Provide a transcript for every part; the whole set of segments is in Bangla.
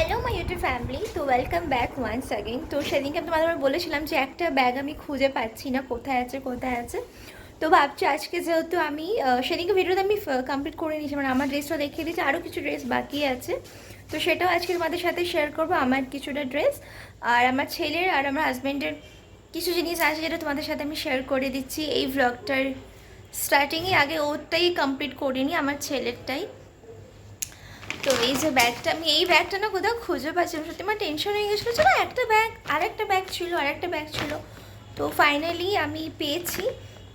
হ্যালো মাই ইউটিউব ফ্যামিলি তো ওয়েলকাম ব্যাক ওয়ান্স অ্যাগেন তো সেদিনকে আমি তোমাদের বলেছিলাম যে একটা ব্যাগ আমি খুঁজে পাচ্ছি না, কোথায় আছে কোথায় আছে। তো ভাবছি আজকে যেহেতু আমি সেদিনকে ভিডিওতে আমি কমপ্লিট করে নিয়েছি। মানে আমার ড্রেসটা দেখিয়ে দিয়েছি আরও কিছু ড্রেস বাকি আছে। তো সেটাও আজকে তোমাদের সাথে শেয়ার করব, আমার কিছুটা ড্রেস আর আমার ছেলের আর আমার হাজব্যান্ডের কিছু জিনিস আছে যেটা তোমাদের সাথে আমি শেয়ার করে দিচ্ছি। এই ভ্লগটার স্টার্টিংয়ে আগে ওরটাই কমপ্লিট করিনি, আমার ছেলেরটাই। তো এই যে ব্যাগটা, আমি এই ব্যাগটা না কোথাও খুঁজে পাচ্ছিলাম। সত্যি আমার টেনশন হয়ে গেছিল চলো একটা ব্যাগ আর একটা ব্যাগ ছিল আর একটা ব্যাগ ছিল। তো ফাইনালি আমি পেয়েছি।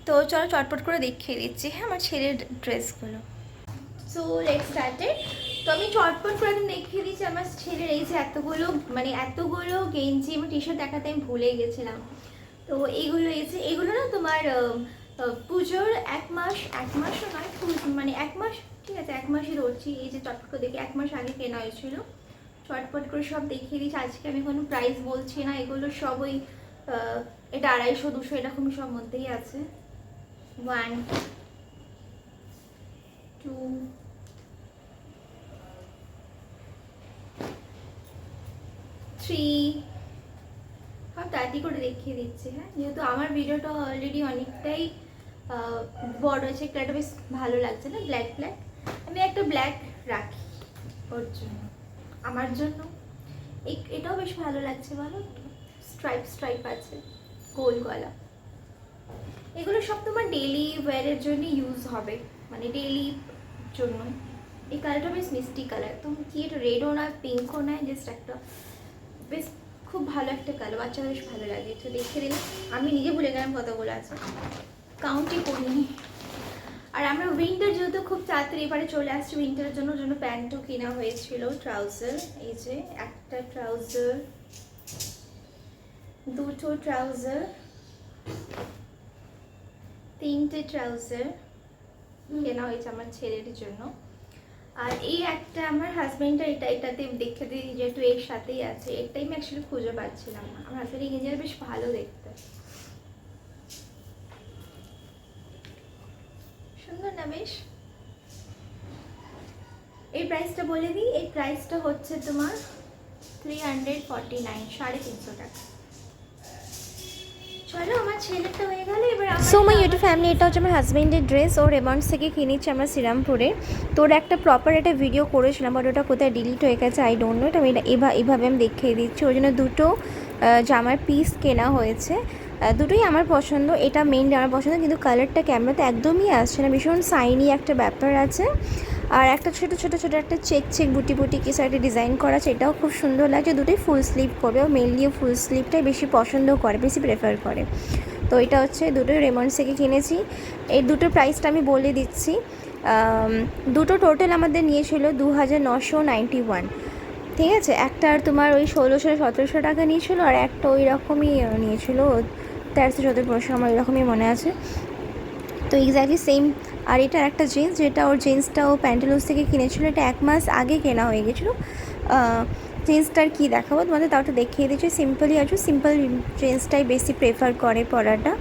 তো চলো চটপট করে দেখিয়ে দিচ্ছি হ্যাঁ আমার ছেলের ড্রেসগুলো। সো লেট স্টার্টেড তো আমি চটপট করে দেখিয়ে দিচ্ছি, আমার ছেলের এই যে এতগুলো মানে এতগুলো গেঞ্জি এবং টি শার্ট দেখাতে আমি ভুলে গেছিলাম। তো এইগুলো এসে এগুলো না তোমার পুজোর এক মাস, এক মাসও নয় মানে এক মাস ঠিক আছে, এক মাসই ধরছি এই যে চটপট দেখে, এক মাস আগে কেনা হয়েছিল। চটপট করে সব দেখিয়ে দিচ্ছি আজকে আমি কোনো প্রাইস বলছি না, এগুলো সব ওই এটা আড়াইশো, দুশো এরকমই সব মধ্যেই আছে। ওয়ান টু থ্রি সব তাড়াতাড়ি করে দেখিয়ে দিচ্ছি হ্যাঁ? যেহেতু আমার ভিডিওটা অলরেডি অনেকটাই বড় হয়েছে, একটা বেশ ভালো লাগছে না? ব্ল্যাক ব্ল্যাক আমি একটা ব্ল্যাক রাখি, ওর জন্য। আমার জন্য। এটাও বেশ ভালো লাগছে, বলো স্ট্রাইপ স্ট্রাইপ আছে, গোল গলা। এগুলো সব তোমার ডেলি ওয়্যারের জন্য ইউজ হবে মানে ডেলি জন্য। এই কালারটা বেশ মিষ্টি কালার তো কি এটা রেডও না পিঙ্কও নয় জাস্ট একটা বেশ খুব ভালো একটা কালার বাচ্চাদের বেশ ভালো লাগে তো দেখে দিলে আমি নিজে ভুলে গেলাম কতগুলো আছে। কাউন্টই করিনি। আর আমরা উইন্টার যেহেতু খুব তাড়াতাড়ি এবারে চলে আসছে উইন্টারের জন্য জন্য প্যান্টও কেনা হয়েছিল ট্রাউজার এই যে একটা ট্রাউজার দুটো ট্রাউজার তিনটে ট্রাউজার কেনা হয়েছে আমার ছেলের জন্য। আর এই একটা আমার হাজবেন্ডের এটা, এটাতে দেখে দিই যেহেতু এর সাথেই আছে এটাই আমি অ্যাকচুয়ালি খুঁজে পাচ্ছিলাম না। আমার হাজবেন্ড গেঞ্জিটা বেশ ভালো দেখতে সুন্দর না বেশ এই প্রাইসটা বলে দিই এই প্রাইসটা হচ্ছে তোমার থ্রি হান্ড্রেড ফর্টি নাইন সাড়ে তিনশো টাকা। চলো আমার ছেলেটা হয়ে গেল এবার সো মাই ইউটিউব ফ্যামিলি এটা হচ্ছে আমার হাজব্যান্ডের ড্রেস ও রেমন্ডস থেকে কিনেছি আমরা শ্রীরামপুরে। তোর একটা প্রপার একটা ভিডিও করেছিলাম বাট ওটা কোথায় ডিলিট হয়ে গেছে আই ডোন্ট নো এটা আমি এভাবে আমি দেখিয়ে দিচ্ছি। ওই জন্য দুটো জামার পিস কেনা হয়েছে। দুটোই আমার পছন্দ। এটা মেইনলি আমার পছন্দ, কিন্তু কালারটা ক্যামেরাতে একদমই আসছে না। ভীষণ সাইনি একটা ব্যাপার আছে। আর একটা ছোট ছোট ছোট একটা চেক চেক বুটি বুটি কি সাইডে ডিজাইন করা আছে। এটাও খুব সুন্দর লাগছে। দুটোই ফুল স্লিভ করবে ও মেনলি ফুল স্লিভটাই বেশি পছন্দ করে, বেশি প্রেফার করে। তো এটা হচ্ছে দুটোই রেমন্ডস থেকে কিনেছি। এই দুটোর প্রাইসটা আমি বলে দিচ্ছি। দুটো টোটাল আমাদের নিয়েছিল দু হাজার নশো ওয়ান ঠিক আছে? একটা আর তোমার ওই ষোলোশো সতেরোশো টাকা নিয়েছিল, আর একটা ওই রকমই নিয়েছিল তেরোশো সতেরো পনেরোশো আমার এরকমই মনে আছে। তো এক্স্যাক্টলি সেম আর এটার একটা জিন্স যেটা ওর জিন্সটা ও প্যান্টালুস থেকে কিনেছিল, এটা এক মাস আগে কেনা হয়ে গেছিল। জিন্সটার কী দেখাবো তোমাদের? তাও একটু দেখিয়ে দিচ্ছি। সিম্পলই আছে সিম্পল জিন্সটাই বেশি প্রেফার করে পরাটা।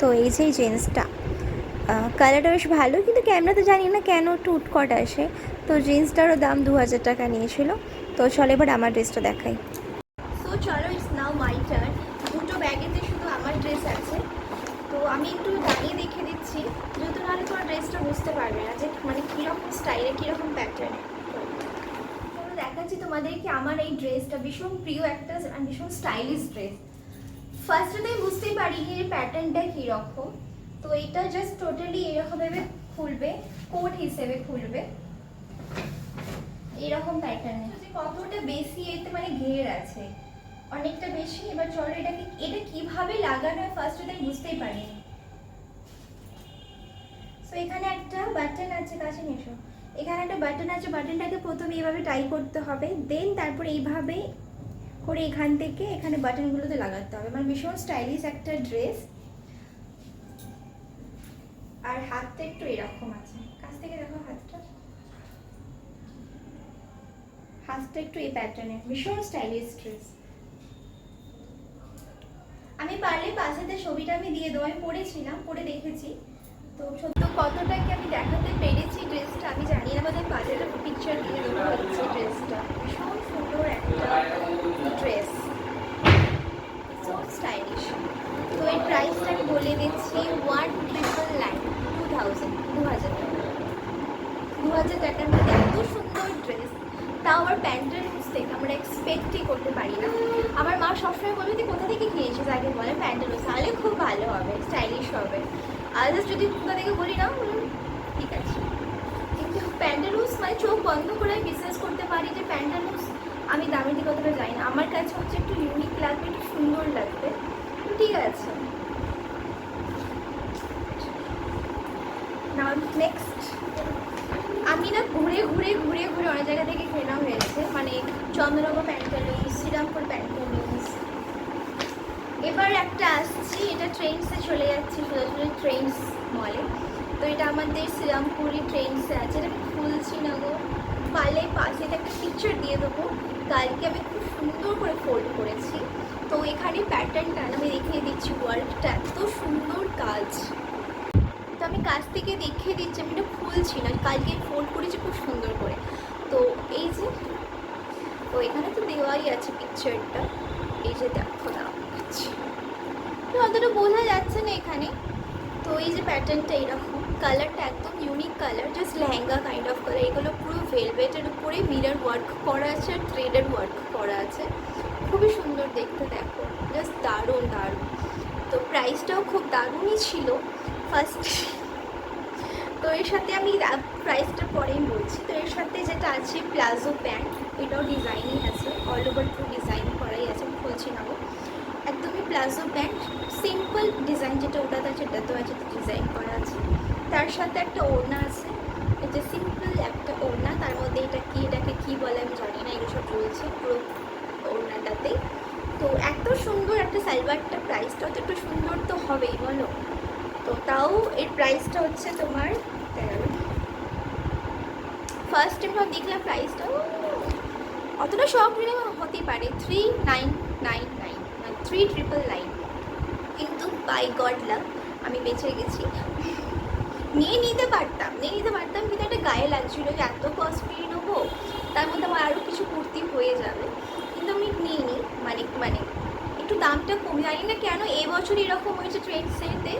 তো এই যে জিন্সটা কালারটা বেশ ভালো, কিন্তু ক্যামেরাতে জানি না কেন একটু উটকট আসে। তো জিন্সটারও দাম দু হাজার টাকা নিয়েছিল। তো চলো এবার আমার ড্রেসটা দেখাই সো চলো ইটস নাও মাই টার্ন দুটো ব্যাগেতে শুধু আমার ড্রেস আছে তো আমি একটু দাঁড়িয়ে দেখে দিচ্ছি, যেহেতু নাহলে তোমার ড্রেসটা বুঝতে পারবে না যে মানে কীরকম স্টাইলে কীরকম প্যাটার্নে দেখাচ্ছি তোমাদেরকে আমার এই ড্রেসটা, ভীষণ প্রিয় একটা ভীষণ স্টাইলিশ ড্রেস ফার্স্টে তো আমি বুঝতেই পারিনি এর প্যাটার্নটা কীরকম। তো এটা জাস্ট টোটালি এরকমভাবে খুলবে কোট হিসেবে খুলবে। এরকম প্যাটার্নে কতটা বেশি এতে মানে ঘের আছে? অনেকটা বেশি? এবার চলো এটাকে, এটা কীভাবে লাগানো হয়? ফার্স্ট আমি বুঝতেই পারিনি। সো এখানে একটা বাটন আছে, কাছে এসো। এখানে একটা বাটন আছে বাটনটাকে প্রথমে এইভাবে টাই করতে হবে দেন তারপর এইভাবে করে এখান থেকে এখানে বাটনগুলোতে লাগাতে হবে। মানে ভীষণ স্টাইলিশ একটা ড্রেস আর হাতটা একটু এরকম আছে। কাছ থেকে দেখো হাতটা। হাতটা একটু এই প্যাটার্নের ভীষণ স্টাইলিশ ড্রেস আমি পারলে পাশেতে ছবিটা আমি দিয়ে দেবো, আমি পড়েছিলাম পরে দেখেছি। তো কতটা কি আমি দেখাতে পেরেছি ড্রেসটা? আমি জানি না মানে বাজারে পিকচার দিয়ে দেবো হচ্ছে ড্রেসটা। ভীষণ সুন্দর একটা ড্রেস সো স্টাইলিশ তো এই প্রাইসটা আমি বলে দিচ্ছি one triple nine two thousand দু হাজার টাকা। দু হাজার টাকার মধ্যে এত সুন্দর ড্রেস তাও আমার প্যান্টের লুসেক আমরা এক্সপেক্টই করতে পারি না। আমার মা সবসময় বলবে, তুই কোথা থেকে কিনেছিস? আগে বলে, প্যান্টের তাহলে খুব ভালো হবে স্টাইলিশ হবে। আদার্স যদি কোথা থেকে বলি, না ঠিক আছে। কিন্তু প্যান্টালুন্স মানে চোখ বন্ধ করে বিশ্বাস করতে পারি, যে প্যান্টালুন্স আমি দামি দিকে অতটা যাই না। আমার কাছে হচ্ছে একটু ইউনিক লাগবে, একটু সুন্দর লাগবে। ঠিক আছে। নেক্সট আমি না ঘুরে ঘুরে ঘুরে ঘুরে অনেক জায়গা থেকে কেনা হয়েছে। মানে চন্দ্রনগর প্যান্টালুন্স শ্রীরামপুর প্যান্টালুন্স এবার একটা আসছি, এটা ট্রেন্সে চলে যাচ্ছি সোজাসুজি ট্রেন্স মলে তো এটা আমাদের শ্রীরামপুরি ট্রেন্সে আছে, এটা আমি খুলছি না গো পালে পাশে একটা পিকচার দিয়ে দেবো। কালকে আমি খুব সুন্দর করে ফোল্ড করেছি। তো এখানে প্যাটার্নটা আমি দেখিয়ে দিচ্ছি ওয়ার্কটা এত সুন্দর কাজ। তো আমি কাছ থেকে দেখিয়ে দিচ্ছি, আমি এটা খুলছি না কালকে ফোল্ড করেছি খুব সুন্দর করে। তো এই যে, তো এখানে তো দেওয়াই আছে পিকচারটা এই যে দেখো না। তো অতটা বোঝা যাচ্ছে না এখানে। তো এই যে প্যাটার্নটা এরকম কালারটা একদম unique colour just lehenga kind of colour এগুলো পুরো ভেলভেটের উপরে মিরার ওয়ার্ক করা আছে আর থ্রেডের ওয়ার্ক করা আছে। খুবই সুন্দর দেখতে দেখো জাস্ট দারুণ দারুণ। তো প্রাইসটাও খুব দারুণই ছিল ফার্স্ট তো এর সাথে আমি প্রাইসটা পরেই বলছি। তো এর সাথে যেটা আছে, প্লাজো প্যান্ট, এটাও ডিজাইনই আছে অল ওভার পুরো ডিজাইন করাই আছে আমি বলছি না একদমই প্লাজো প্যান্ট সিম্পল ডিজাইন যেটা ওটাতে আছে সেটাতেও আছে ডিজাইন করা আছে। তার সাথে একটা ওড়না আছে এটা সিম্পল একটা ওড়না, তার মধ্যে এটা কি, এটাকে কি বলে আমি জানি না, এগুলো সব রয়েছে পুরো ওড়নাটাতে। তো এত সুন্দর একটা সালভারটা প্রাইসটাও তো একটু সুন্দর তো হবেই, বলো? তো তাও এর প্রাইসটা হচ্ছে তোমার ফার্স্ট টাইম দেখলাম প্রাইসটা অতটা শখ হতেই পারে three nine nine nine three triple nine কিন্তু বাই গড লাভ আমি বেঁচে গেছি। নিয়ে নিতে পারতাম, নিয়ে নিতে পারতাম, কিন্তু একটা গায়ে লাগছিল যে এত কস্টলি নেব, তার মধ্যে আমার আরও কিছু কুর্তি হয়ে যাবে। কিন্তু আমি নিইনি মানে মানে একটু দামটা কমে, জানি না কেন এবছর এরকম হয়েছে ট্রেন্ড সেতে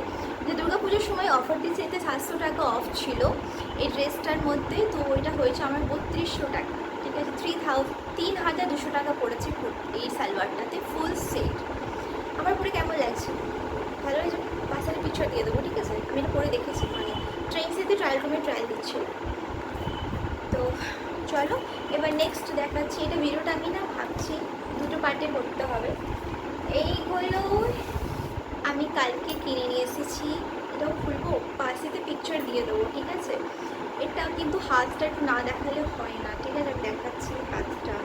যে দুর্গা পুজোর সময় অফার দিচ্ছে এতে সাতশো টাকা অফ ছিল। এই ড্রেসটার মধ্যে, তো ওইটা হয়েছে আমার বত্রিশশো টাকা। ঠিক আছে থ্রি থাউজেন্ড তিন হাজার দুশো টাকা পড়েছে এই সালোয়ারটাতে ফুল সেট আমার পরে কেমন লাগছে? ভালো হয়েছে পাশালে পিকচার দিয়ে দেবো, ঠিক আছে? আমি এটা পরে দেখেছি মানে ট্রেন সেতে ট্রায়াল রুমে ট্রায়াল দিচ্ছিল তো চলো, এবার নেক্সট দেখাচ্ছি, এটা ভিডিওটা আমি না ভাবছি, দুটো পার্টে করতে হবে। এইগুলো আমি কালকে কিনে নিয়ে এসেছি, এটাও খুলবো, পাশেতে পিকচার দিয়ে দেবো, ঠিক আছে? এটা কিন্তু হাতটা একটু না দেখালে হয় না, ঠিক আছে? আমি দেখাচ্ছি হাতটা।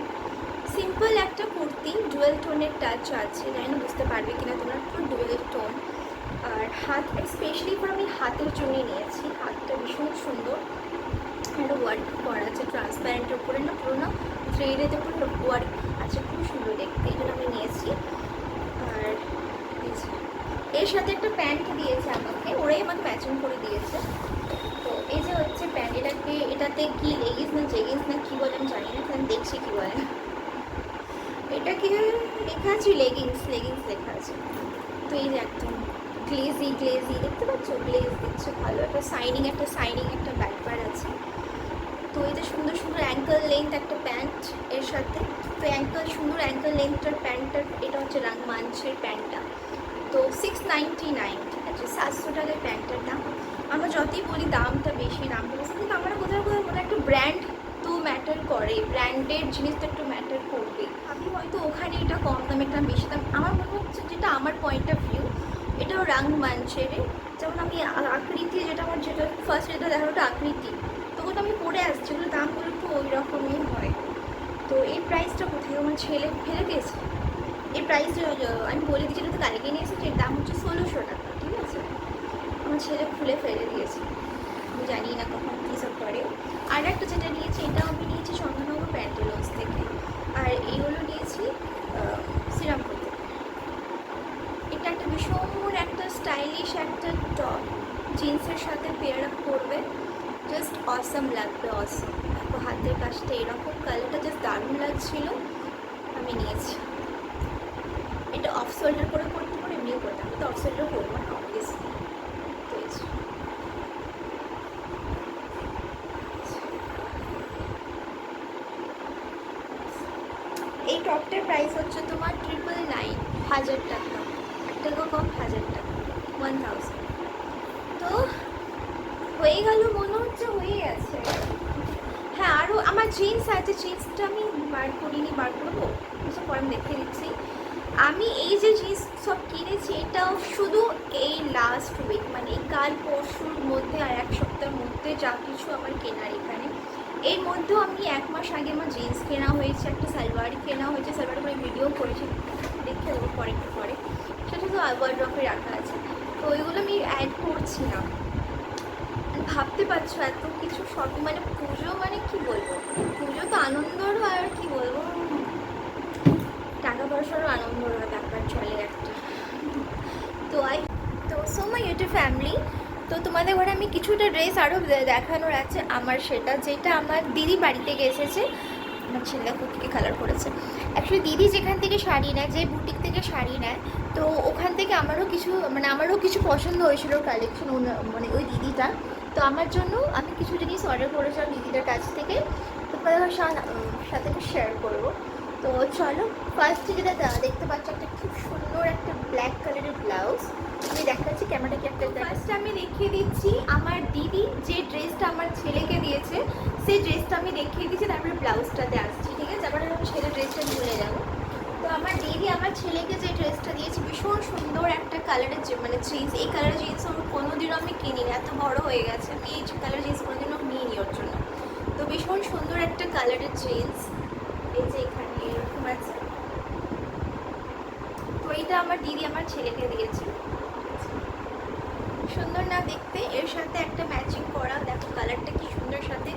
সিম্পল একটা কুর্তি, ডুয়েল টোনের টাচ আছে জানি না বুঝতে পারবে কিনা তোমরা পুরো ডুয়েল টোন। আর হাত স্পেশালি করে আমি হাতের জন্যই নিয়েছি, হাতটা ভীষণ সুন্দর। একটা ওয়ার্ক করা আছে ট্রান্সপ্যারেন্টের উপরে না, পুরো না থ্রেডের উপরে ওয়ার্ক আছে, খুব সুন্দর দেখতে, এই জন্য আমি নিয়েছি। আর এর সাথে একটা প্যান্ট দিয়েছে আমাকে, ওরাই আমাকে ম্যাচিং করে দিয়েছে। তো এই যে হচ্ছে প্যান্ট, এটাকে, এটাতে কি লেগিংস না জেগিংস না, কী বলে আমি জানি না আমি দেখছি কী বলে। এটা কি লেখা আছে লেগিংস লেগিংস লেখা আছে। তো এই যে একদম গ্লেজি গ্লেজি দেখতে পাচ্ছ? গ্লেজ দিচ্ছে ভালো একটা সাইনিং একটা সাইনিং একটা ব্যাকবার আছে। তো এই যে সুন্দর সুন্দর অ্যাঙ্কেল লেন্থ একটা প্যান্ট এর সাথে। তো অ্যাঙ্কেল সুন্দর অ্যাঙ্কেল লেন্থটার প্যান্টটার এটা হচ্ছে রাং মাঞ্চের প্যান্টটা তো সিক্স নাইনটি নাইন ঠিক আছে সাতশো টাকার প্যান্টটার দাম। আমরা যতই বলি দামটা বেশি দামটা বেশি, কিন্তু আমরা কোথাও কোথাও মনে একটা ব্র্যান্ড ম্যাটার করে ব্র্যান্ডেড জিনিসটা একটু ম্যাটার করবে। আমি হয়তো ওখানে এটা কম দামে একটা বেশি দাম, আমার মনে হচ্ছে যেটা আমার পয়েন্ট অফ ভিউ এটাও রাং মানছেরে। যেমন আমি আকৃতি যেটা আমার যেটা ফার্স্ট যেটা দেখা ওটা আকৃতি। তো ওটা আমি পরে আসছি, ওগুলো দামগুলো একটু ওই রকমই হয়। তো এই প্রাইসটা কোথায়? আমার ছেলে ফেলে দিয়েছে। এই প্রাইস আমি বলে দিচ্ছি তো কালকে নিয়ে এসেছি, এর দাম হচ্ছে ষোলোশো টাকা, ঠিক আছে? আমার ছেলে খুলে ফেলে দিয়েছে। আমি জানি না কখন কী করে। আর একটা যেটা নিয়েছি এটাও আমি নিয়েছি চন্দ্রনগর প্যান্টালন্স থেকে। আর এইগুলো নিয়েছি আহ, শ্রীরামপুর থেকে। এটা একটা ভীষণ একটা স্টাইলিশ একটা টপ জিন্সের সাথে পেয়ার আপ করবে। জাস্ট অসম লাগবে অসম দেখো হাতের কাজটা এরকম কালারটা জাস্ট দারুণ লাগছিল। আমি নিয়েছি। এটা অফ শোল্ডার করে করতে পারে এমনিও করতে আমি তো অফ শোল্ডার করব না অবভিয়াসলি তো এই যে। এই টপটার প্রাইস হচ্ছে তোমার ট্রিপল নাইন হাজার টাকা এক টাকা কম হাজার টাকা ওয়ান থাউজেন্ড তো হয়ে গেল, মনে হচ্ছে হয়ে গেছে। হ্যাঁ আরও আমার জিন্স আছে জিন্সটা আমি বার করিনি, বার করব? সব পরে আমি দেখে দিচ্ছি। আমি এই যে জিন্স সব কিনেছি, এটাও শুধু এই লাস্ট উইক মানে কাল পরশুর মধ্যে আর এক সপ্তাহের মধ্যে যা কিছু আমার কেনার এখানে। এর মধ্যেও আমি এক মাস আগে আমার জিন্স কেনা হয়েছে, একটা সালোয়ার কেনা হয়েছে সালোয়ার করে ভিডিও করেছি, দেখে দেবো পরে একটু পরে। সেটা তো ওয়ার্ড্রপে রাখা আছে। তো ওইগুলো আমি অ্যাড করছি না ভাবতে পারছ, এত কিছু শপিং মানে পুজো মানে কি বলব? পুজো তো আনন্দরও আর কি বলব? টাকা পয়সারও আনন্দর ব্যাপার চলে একটা তো আই তো সো মাই ইউটিউব ফ্যামিলি তো তোমাদের ঘরে আমি কিছুটা ড্রেস আরও দেখানোর আছে। আমার সেটা যেটা আমার দিদি বাড়িতে এসেছে আমার ছেলে কুকিকে কালার করেছে। অ্যাকচুয়ালি দিদি যেখান থেকে শাড়ি নেয়, যে বুটিক থেকে শাড়ি নেয়, তো ওখান থেকে আমারও কিছু মানে আমারও কিছু পছন্দ হয়েছিল কালেকশন মানে ওই দিদিটা। তো আমার জন্য আমি কিছু জিনিস অর্ডার করেছিলাম দিদিটার কাছ থেকে। তো তোমাদের সাথে শেয়ার করব। তো চলো ফার্স্টে যেটা দেখতে পাচ্ছ একটা খুব সুন্দর একটা ব্ল্যাক কালারের ব্লাউজ আমি দেখাচ্ছি ক্যামেরাটা কি একটা ফার্স্টে আমি দেখিয়ে দিচ্ছি আমার দিদি যে ড্রেসটা আমার ছেলেকে দিয়েছে, সেই ড্রেসটা আমি দেখিয়ে দিচ্ছি, তারপরে ব্লাউজটাতে আসছি। তারপরে আমি ছেলের ড্রেসটা ভুলে যাব। তো আমার দিদি আমার ছেলেকে যে ড্রেসটা দিয়েছে, ভীষণ সুন্দর একটা কালারের মানে জিন্স এই কালারের জিন্স আমার কোনোদিনও আমি কিনিনি, এত বড় হয়ে গেছে, আমি এই কালার জিন্স কোনোদিনও নিইনি ওর জন্য। তো ভীষণ সুন্দর একটা কালারের জিন্স এই যে এখানে এরকম আছে। তো এইটা আমার দিদি আমার ছেলেকে দিয়েছে। সুন্দর না দেখতে, এর সাথে একটা ম্যাচিং করা দেখো কালারটা কি সুন্দর সাথে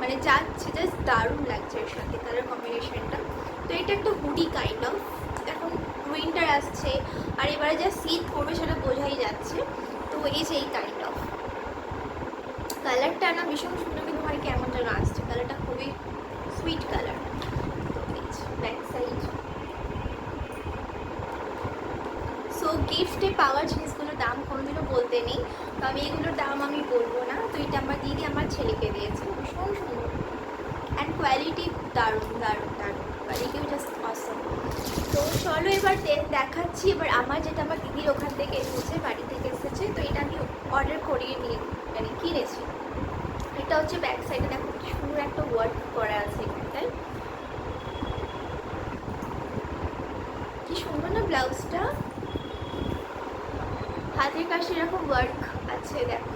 মানে যাচ্ছে জাস্ট দারুণ লাগছে এর সাথে কালার কম্বিনেশনটা তো এটা একটা হুডি কাইন্ড অফ এখন উইন্টার আসছে, আর এবারে যা শীত পড়বে সেটা বোঝাই যাচ্ছে। তো এই যে এই কাইন্ড অফ কালারটা না ভীষণ সুন্দর, কিন্তু আমার কেমন যেন আসছে। কালারটা খুবই সুইট কালার সো গিফটে পাওয়ার জিনিসগুলোর দাম কোনোদিনও বলতে নেই। তো আমি এগুলোর দাম আমি বলব না। তো এটা আমার দিদি আমার ছেলেকে দিয়েছে। ভীষণ সুন্দর। কোয়ালিটি দারুণ দারুণ দারুণ। কোয়ালিটিও জাস্ট অসম তো চলো এবার দেখাচ্ছি। এবার আমার যেটা আমার দিদির ওখান থেকে এসেছে, বাড়ি থেকে এসেছে, তো এটা আমি অর্ডার করিয়ে নিয়ে মানে কিনেছি। এটা হচ্ছে ব্যাক সাইডে দেখো কি সুন্দর একটা ওয়ার্ক করা আছে এখানটায় কি সুন্দর না ব্লাউজটা হাতের কাছে এরকম ওয়ার্ক আছে, দেখো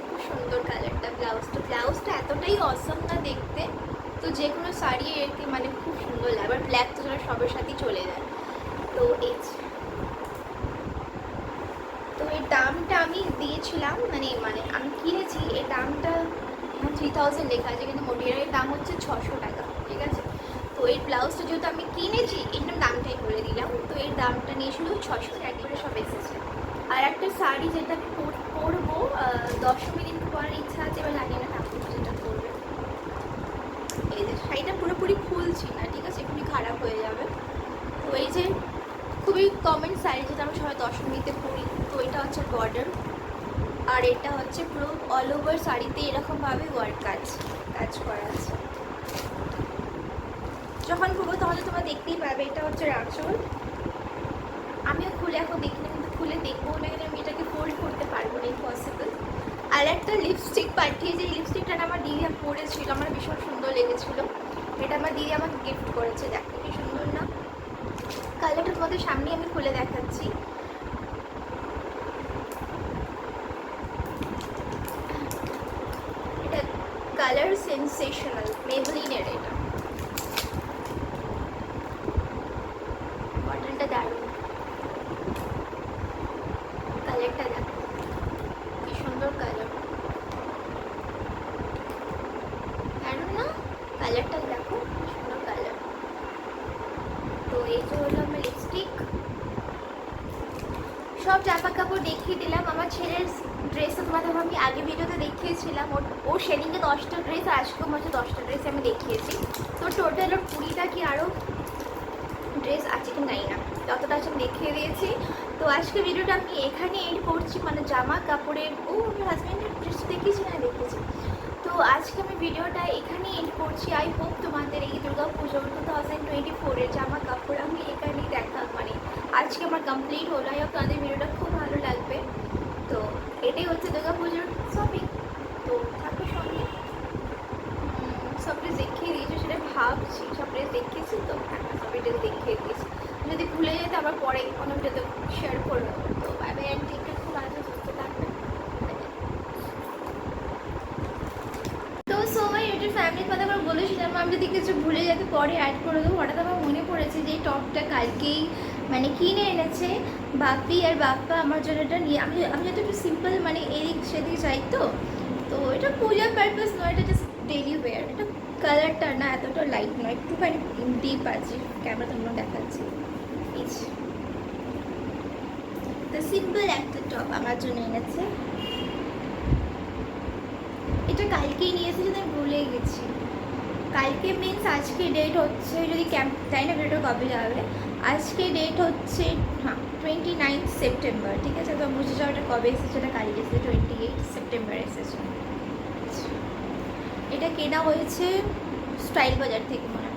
খুব সুন্দর কালারটা ব্লাউজটা এতটাই অসম না দেখতে। তো যে কোনো শাড়ি আর মানে খুব সুন্দর লাগে। আবার ব্ল্যাক তো সেটা সবের সাথেই চলে যায়। তো এই তো এর দামটা আমি দিয়েছিলাম মানে মানে আমি কিনেছি। এর দামটা থ্রি থাউজেন্ড লেখা আছে, কিন্তু মটিরিয়ালের দাম হচ্ছে ছশো টাকা, ঠিক আছে? তো এই ব্লাউজটা যেহেতু আমি কিনেছি জন্য দামটাই বলে দিলাম। তো এর দামটা নিয়েছিল ছশো একবারে সব এসেছে। আর একটা শাড়ি যেটা পরবো দশমী দিন পরার ইচ্ছা আছে এবার জানি না ঠাকুর যেটা পরবে এই যে শাড়িটা পুরোপুরি খুলছি না, ঠিক আছে? এক্ষুনি খারাপ হয়ে যাবে। তো এই যে খুবই কমন শাড়ি যেটা আমরা সবাই দশমীতে পরি, তো এটা হচ্ছে বর্ডার আর এটা হচ্ছে পুরো অল ওভার শাড়িতে এরকমভাবে ওয়ার্ক কাজ কাজ করা আছে। যখন পরবো তাহলে তোমরা দেখতেই পাবে, এটা হচ্ছে রাচল আমিও খুলে, এখন দেখি না, কিন্তু খুলে দেখব না গেলে আমি এটাকে ফোল্ড করতে পারব না ইম্পসিবল আর একটা লিপস্টিক পাঠিয়েছে এই লিপস্টিকটা আমার দিদি পরেছিল, আমার ভীষণ সুন্দর লেগেছিল। এটা আমার দিদি আমাকে গিফট করেছে, দেখো কি সুন্দর না? কালারটা তোমাদের সামনে আমি খুলে দেখাচ্ছি। এটা কালার সেন্সেশনাল মেবলিনের এটা। বটলটা দারুণ কালারটা দেখো কি সুন্দর কালার দারুণ না কালারটা দেখো কি সুন্দর কালার তো এই যে হলো আমার লিপস্টিক সব জামা কাপড় দেখিয়ে দিলাম আমার ছেলের ড্রেসও তোমাদের আমি আগে ভিডিওতে দেখিয়েছিলাম ওর ওর সেদিনকে দশটা ড্রেস আর আজকেও মাঝে দশটা ড্রেস আমি দেখিয়েছি। তো টোটাল ওর কুড়িটা কি আরও ড্রেস আছে কি নাই না। যতটা আছে আমি দেখিয়ে দিয়েছি। তো আজকে ভিডিওটা আমি এখানে এন্ড করছি মানে জামা কাপড়ের, ও আমি হাজব্যান্ডের ড্রেস দেখিয়েছি না দেখেছি তো আজকে আমি ভিডিওটা এখানেই এন্ড করছি। আই হোপ তোমাদের এই দুর্গা পুজো টু থাউজেন্ড টোয়েন্টি ফোরের জামা কাপড় আমি এখানেই দেখা মানে আজকে আমার কমপ্লিট হলো। আই হোপ তোমাদের ভিডিওটা খুব ভালো লাগবে। তো এটাই হচ্ছে দুর্গা পুজোর শপিং তো থাকো সঙ্গে সব দেখিয়ে দিয়েছি সেটা ভাবছি সব ড্রেস দেখিয়েছি তো? হ্যাঁ সব ড্রেস দেখিয়ে দিয়েছি। যদি ভুলে যেতে আবার পরে কোনো তো শেয়ার করব। তো বাই বাই খুব ভালো সুস্থ থাকবে তো সো মাই ফ্যামিলির কথা করে বলেছিলাম, আমি যদি কিছু ভুলে যেতে পরে অ্যাড করে দেবো। হঠাৎ আমার মনে পড়েছে যে এই টপটা কালকেই মানে কিনে এনেছে বাপি আর বাপ্পা আমার জন্য এটা নিয়ে। আমি আমি যাতে একটু সিম্পল মানে এদিক সেদিক চাই তো তো এটা পূজার পারপাস নয়, এটা জাস্ট ডেলি ওয়্যার এটা কালারটা না এতটা লাইট নয়, একটুখানি ডিপ আছে ক্যামেরা তোমরা দেখাচ্ছি। সিম্পল একটা টপ আমার জন্য এনেছে। এটা কালকেই নিয়ে এসেছি আমি ভুলে গেছি। কালকে মিন্স আজকে ডেট হচ্ছে, যদি ক্যাম্প তাই না ভিডিওটা কবে যাবে। আজকে ডেট হচ্ছে হ্যাঁ টোয়েন্টি নাইন সেপ্টেম্বর ঠিক আছে? তো বুঝে যাও এটা কবে এসেছে, এটা কালকে এসেছে টোয়েন্টি এইট সেপ্টেম্বর এসেছে। এটা কেনা হয়েছে স্টাইল বাজার থেকে মনে